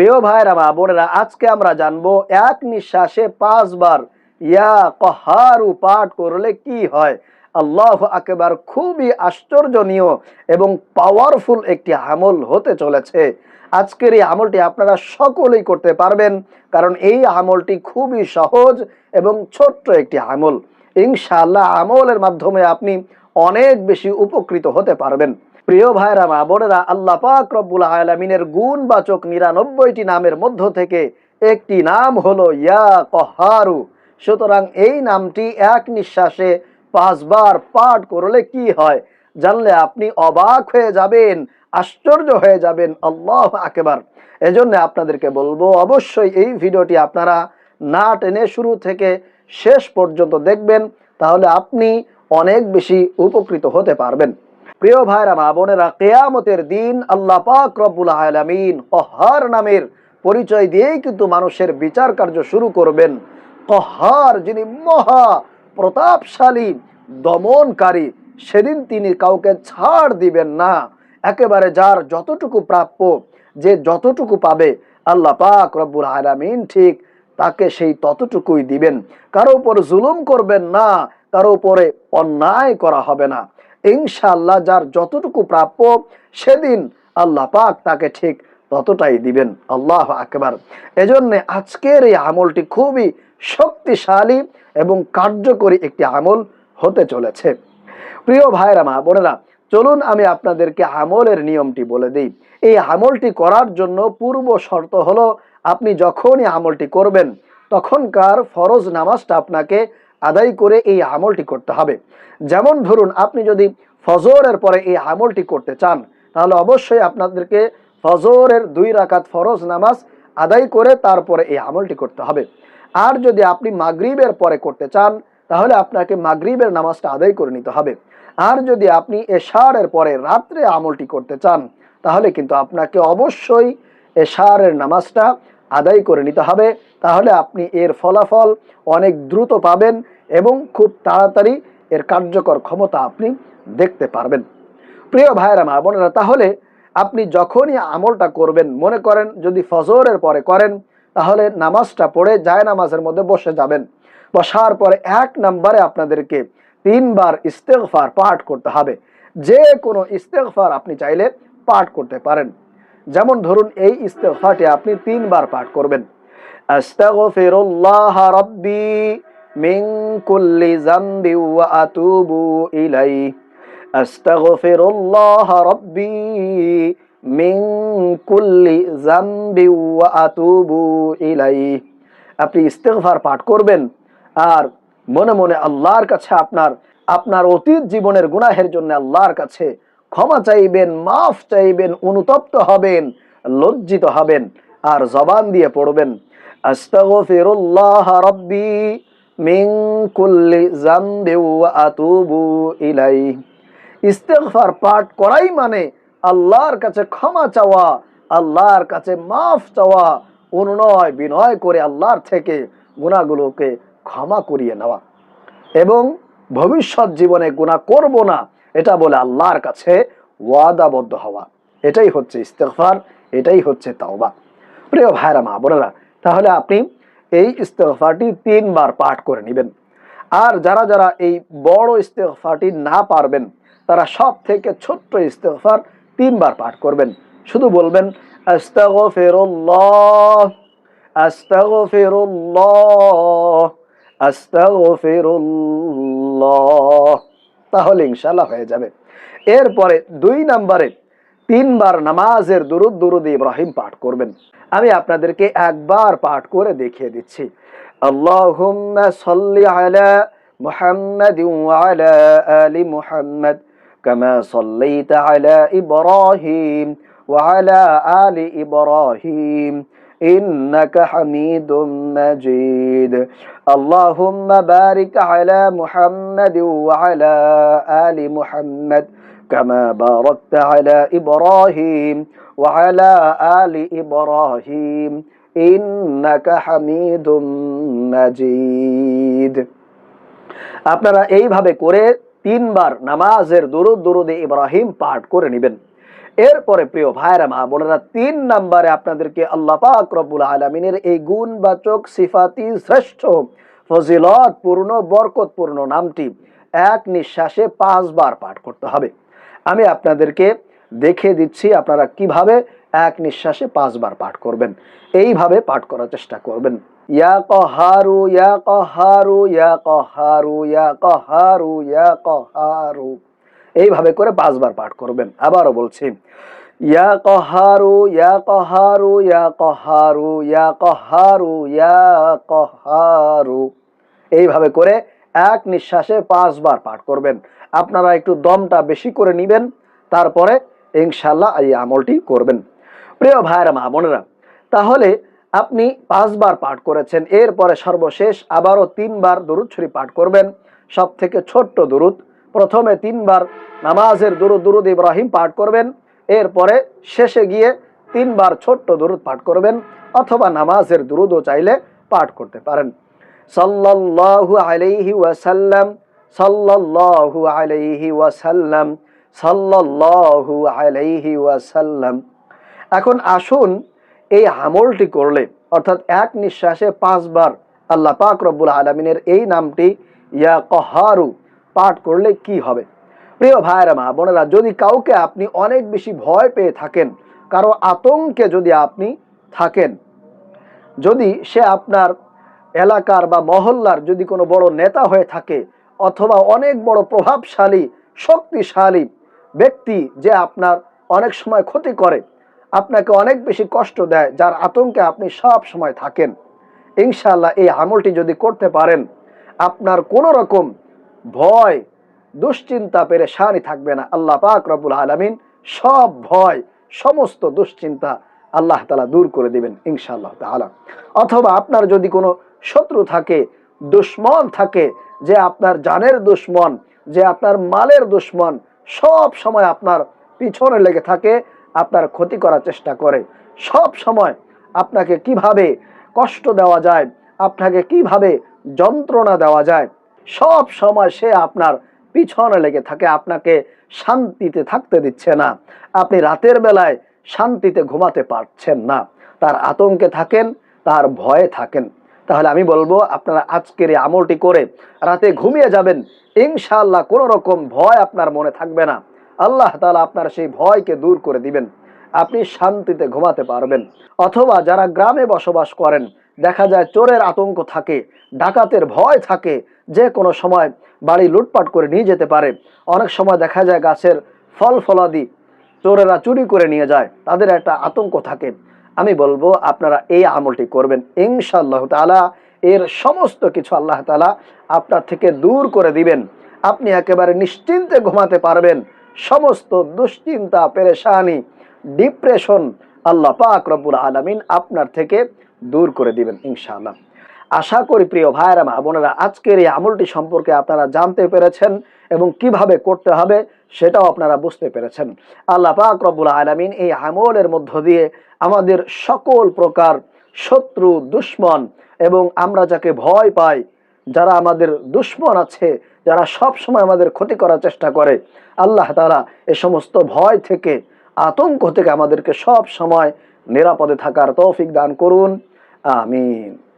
প্রিয় ভাইরা, মা বোনেরা, আজকে আমরা জানব এক নিঃশ্বাসে পাঁচবার, ইয়া কহারু পাঠ করলে কি হয়? আল্লাহ আকবার খুবই আশ্চর্যনীয় এবং পাওয়ারফুল একটি আমল হতে চলেছে। আজকের এই আমলটি আপনারা সকলেই করতে পারবেন, কারণ এই আমলটি খুবই সহজ এবং ছোট্ট একটি আমল। ইনশাআল্লাহ আমলের মাধ্যমে আপনি অনেক বেশি উপকৃত হতে পারবেন। প্রিয় ভাইরা, মা বোনেরা, আল্লাহ পাক রব্বুল আলমিনের গুণবাচক নিরানব্বইটি নামের মধ্য থেকে একটি নাম হলো ইয়া কহারু। সুতরাং এই নামটি এক নিঃশ্বাসে পাঁচবার পাঠ করলে কি হয়? জানলে আপনি অবাক হয়ে যাবেন, আশ্চর্য হয়ে যাবেন। আল্লাহ আকেবার। এজন্য আপনাদেরকে বলব, অবশ্যই এই ভিডিওটি আপনারা না টেনে শুরু থেকে শেষ পর্যন্ত দেখবেন, তাহলে আপনি অনেক বেশি উপকৃত হতে পারবেন। প্রিয় ভাইরা, মা বোনেরা, কেয়ামতের দিন আল্লাহ পাক রব্বুল আলামিন কহার নামের পরিচয় দিয়েই কিন্তু মানুষের বিচার কার্য শুরু করবেন। কহার যিনি মহা প্রতাপশালী, দমনকারী, সেদিন তিনি কাউকে ছাড় দিবেন না। একেবারে যার যতটুকু প্রাপ্য, যে যতটুকু পাবে, আল্লাহ পাক রব্বুল আলামিন ঠিক তাকে সেই ততটুকুই দিবেন। কারও উপর জুলুম করবেন না, কারও উপরে অন্যায় করা হবে না। ইনশাআল্লাহ যার যতটুকু প্রাপ্য সেদিন আল্লাহ পাক তাকে ঠিক ততটাই দিবেন। আল্লাহ আকবার। এজন্য আজকের এই আমলটি খুবই শক্তিশালী এবং কার্যকরী একটি আমল হতে চলেছে। প্রিয় ভাইরা মা বোনেরা, চলুন আমি আপনাদেরকে আমলের নিয়মটি বলে দিই। এই আমলটি করার জন্য পূর্ব শর্ত হলো, আপনি যখনই আমলটি করবেন, তখনকার ফরজ নামাজটা আপনাকে আদায় করে এই আমলটি করতে হবে। যেমন ধরুন, আপনি যদি ফজরের পরে এই আমলটি করতে চান, তাহলে অবশ্যই আপনাদেরকে ফজরের দুই রাকাত ফরজ নামাজ আদায় করে তারপরে এই আমলটি করতে হবে। আর যদি আপনি মাগরিবের পরে করতে চান, তাহলে আপনাকে মাগরিবের নামাজটা আদায় করে নিতে হবে। আর যদি আপনি এশারের পরে রাত্রে আমলটি করতে চান, তাহলে কিন্তু আপনাকে অবশ্যই এশারের নামাজটা আদায় করে নিতে হবে, তাহলে আপনি এর ফলাফল অনেক দ্রুত পাবেন এবং খুব তাড়াতাড়ি এর কার্যকর ক্ষমতা আপনি দেখতে পারবেন। প্রিয় ভাইয়েরা, মা বোনেরা, তাহলে আপনি যখনই আমলটা করবেন, মনে করেন যদি ফজরের পরে করেন, তাহলে নামাজটা পড়ে যায় নামাজের মধ্যে বসে যাবেন। বসার পরে এক নম্বরে আপনাদেরকে তিনবার ইস্তেগফার পাঠ করতে হবে। যে কোনো ইস্তেগফার আপনি চাইলে পাঠ করতে পারেন। যেমন ধরুন এই ইস্তেগফারটি আপনি তিনবার পাঠ করবেন। আতুবু আতুবু আপনি ইস্তেগফার পাঠ করবেন আর মনে মনে আল্লাহর কাছে আপনার আপনার অতীত জীবনের গুনাহের জন্য আল্লাহর কাছে ক্ষমা চাইবেন, মাফ চাইবেন, অনুতপ্ত হবেন, লজ্জিত হবেন আর জবান দিয়ে পড়বেন। আস্তাগফিরুল্লাহ রাব্বি মিন কুল্লি যামবি ওয়া আতুবু ইলাইহি। পাঠ করাই মানে আল্লাহর কাছে ক্ষমা চাওয়া, আল্লাহর কাছে মাফ চাওয়া, অনুনয় বিনয় করে আল্লাহর থেকে গুণাগুলোকে ক্ষমা করিয়ে নেওয়া। এবং ভবিষ্যৎ জীবনে গুণা করব না এটা বলে আল্লাহর কাছে ওয়াদাবদ্ধ হওয়া। এটাই হচ্ছে ইস্তেগফার, এটাই হচ্ছে তাওবা। প্রিয় ভাইরা মা বোনেরা, তাহলে আপনি এই ইস্তেগফারটি তিনবার পাঠ করে নেবেন। আর যারা যারা এই বড় ইস্তেগফারটি না পারবেন, তারা সব থেকে ছোট্ট ইস্তেগফার তিনবার পাঠ করবেন। শুধু বলবেন, আস্তাগফিরুল্লাহ আস্তাগফিরুল্লাহ আস্তাগফিরুল্লাহ। তাহলে ইনশাআল্লাহ হয়ে যাবে। এরপরে দুই নম্বরে তিনবার নামাজের দুরুদ দুরুদ ইব্রাহিম পাঠ করবেন। আমি আপনাদেরকে একবার পাঠ করে দেখিয়ে দিচ্ছি। আল্লাহুম্মা সাল্লি إنك حميد مجيد اللهم بارك على محمد وعلى آل محمد كما باركت على إبراهيم وعلى آل إبراهيم إنك حميد مجيد আপনারা এইভাবে করে তিনবার নামাজের দুরুদ দুরুদে ইব্রাহিম পাঠ করে নেবেন এরপরে প্রিয় ভাইরা মা বোনেরা, তিন নাম্বারে আপনাদেরকে আল্লাহ পাক রব্বুল আলমিনের এই গুণবাচক সিফাতি শ্রেষ্ঠ ফজিলত পূর্ণ বরকতপূর্ণ নামটি এক নিঃশ্বাসে পাঁচবার পাঠ করতে হবে। আমি আপনাদেরকে দেখে দিচ্ছি আপনারা কীভাবে এক নিঃশ্বাসে পাঁচবার পাঠ করবেন। এইভাবে পাঠ করার চেষ্টা করবেন। ইয়া কহারু ইয়া কহারু ইয়া কহারু ইয়া কহারু ইয়া কহারু। এইভাবে করে পাঁচবার পাঠ করবেন। আবারও বলছি, ইয়া কহারু ইয়া কহারু ইয়া কহারু ইয়া কহারু ইয়া কহারু। এইভাবে করে এক নিঃশ্বাসে পাঁচবার পাঠ করবেন। আপনারা একটু দমটা বেশি করে নেবেন, তারপরে ইনশাল্লাহ এই আমলটি করবেন। প্রিয় ভাইয়েরা, মা বোনেরা, তাহলে আপনি পাঁচবার পাঠ করেছেন, এরপরে সর্বশেষ আবারও তিনবার দরুদ শরীফ পাঠ করবেন। সব থেকে ছোট্ট দরুদ প্রথমে তিনবার নামাজের দুরুদ দুরুদ ইব্রাহিম পাঠ করবেন, এরপরে শেষে গিয়ে তিনবার ছোট্ট দুরুদ পাঠ করবেন, অথবা নামাজের দুরুদও চাইলে পাঠ করতে পারেন। সাল্লাল্লাহু আলাইহি ওয়াসাল্লাম, সাল্লাল্লাহু আলাইহি ওয়াসাল্লাম, সাল্লাল্লাহু আলাইহি ওয়াসাল্লাম। এখন আসুন এই আমলটি করলে, অর্থাৎ এক নিঃশ্বাসে পাঁচবার আল্লাহ পাক রব্বুল আলমিনের এই নামটি, ইয়া কহারু পাঠ করলে কি হবে? প্রিয় ভাইয়েরা, মা বোনেরা, যদি কাউকে আপনি অনেক বেশি ভয় পেয়ে থাকেন, কারও আতঙ্কে যদি আপনি থাকেন, যদি সে আপনার এলাকার বা মহল্লার যদি কোনো বড় নেতা হয়ে থাকে অথবা অনেক বড় প্রভাবশালী, শক্তিশালী ব্যক্তি যে আপনার অনেক সময় ক্ষতি করে, আপনাকে অনেক বেশি কষ্ট দেয়, যার আতঙ্কে আপনি সব সময় থাকেন ইনশাল্লাহ এই আমলটি যদি করতে পারেন, আপনার কোনো রকম ভয়, দুশ্চিন্তা পেরে পেরেশানি থাকবে না। আল্লাহ পাক রব্বুল আলমিন সব ভয়, সমস্ত দুশ্চিন্তা আল্লাহ তালা দূর করে দিবেন ইনশাআল্লাহ তালা অথবা আপনার যদি কোনো শত্রু থাকে, দুশ্মন থাকে, যে আপনার জানের দুশ্মন, যে আপনার মালের দুশ্মন, সব সময় আপনার পিছনে লেগে থাকে, আপনার ক্ষতি করার চেষ্টা করে। সব সময় আপনাকে কীভাবে কষ্ট দেওয়া যায়, আপনাকে কীভাবে যন্ত্রণা দেওয়া যায় সব সময় সে আপনার পিছনে লেগে থাকে, আপনাকে শান্তিতে থাকতে দিচ্ছে না। আপনি রাতের বেলায় শান্তিতে ঘুমাতে পারছেন না। তার আতঙ্কে থাকেন, তার ভয়ে থাকেন। তাহলে আমি বলব, আপনারা আজকের এই আমলটি করে রাতে ঘুমিয়ে যাবেন, ইনশাআল্লাহ কোনো রকম ভয় আপনার মনে থাকবে না। আল্লাহ তালা আপনার সেই ভয়কে দূর করে দিবেন। আপনি শান্তিতে ঘুমাতে পারবেন। অথবা যারা গ্রামে বসবাস করেন দেখা যায় চোরের আতঙ্ক থাকে, ডাকাতের ভয় থাকে, যে কোনো সময় বাড়ি লুটপাট করে নিয়ে যেতে পারে। অনেক সময় দেখা যায় গাছের ফল ফলাদি চোরেরা চুরি করে নিয়ে যায়, তাদের একটা আতঙ্ক থাকে। আমি বলব, আপনারা এই আমলটি করবেন। ইনশাআল্লাহ তালা এর সমস্ত কিছু আল্লাহ তালা আপনার থেকে দূর করে দিবেন। আপনি একেবারে নিশ্চিন্তে ঘুমাতে পারবেন। সমস্ত দুশ্চিন্তা, পেরেশানি, ডিপ্রেশন আল্লাহ পাক রব্বুল আলমিন আপনার থেকে দূর করে দিবেন, ইনশাআল্লাহ। আশা করি প্রিয় ভাইয়েরা, মা বোনেরা, আজকের এই আমলটি সম্পর্কে আপনারা জানতে পেরেছেন এবং কীভাবে করতে হবে সেটাও আপনারা বুঝতে পেরেছেন। আল্লাহ পাক রব্বুল আলমিন এই আমলের মধ্য দিয়ে আমাদের সকল প্রকার শত্রু, দুশ্মন এবং আমরা যাকে ভয় পাই, যারা আমাদের দুশ্মন আছে, যারা সব সময় আমাদের ক্ষতি করার চেষ্টা করে, আল্লাহ তারা এ সমস্ত ভয় থেকে আতঙ্ক থেকে আমাদেরকে সব সময় নিরাপদে থাকার তৌফিক দান করুন। আমিন।